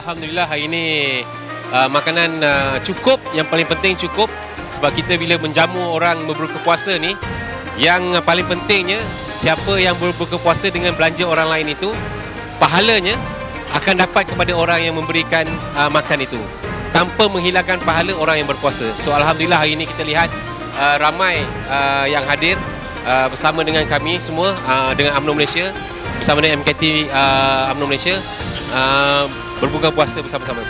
Alhamdulillah hari ini uh, makanan uh, cukup, yang paling penting cukup sebab kita bila menjamu orang berbuka puasa ni yang uh, paling pentingnya siapa yang berbuka puasa dengan belanja orang lain itu pahalanya akan dapat kepada orang yang memberikan uh, makan itu. Tanpa menghilangkan pahala orang yang berpuasa. So alhamdulillah hari ini kita lihat uh, ramai uh, yang hadir uh, bersama dengan kami semua uh, dengan UMNO Malaysia bersama dengan MKT uh, UMNO Malaysia. Uh, berbuka puasa bersama-sama.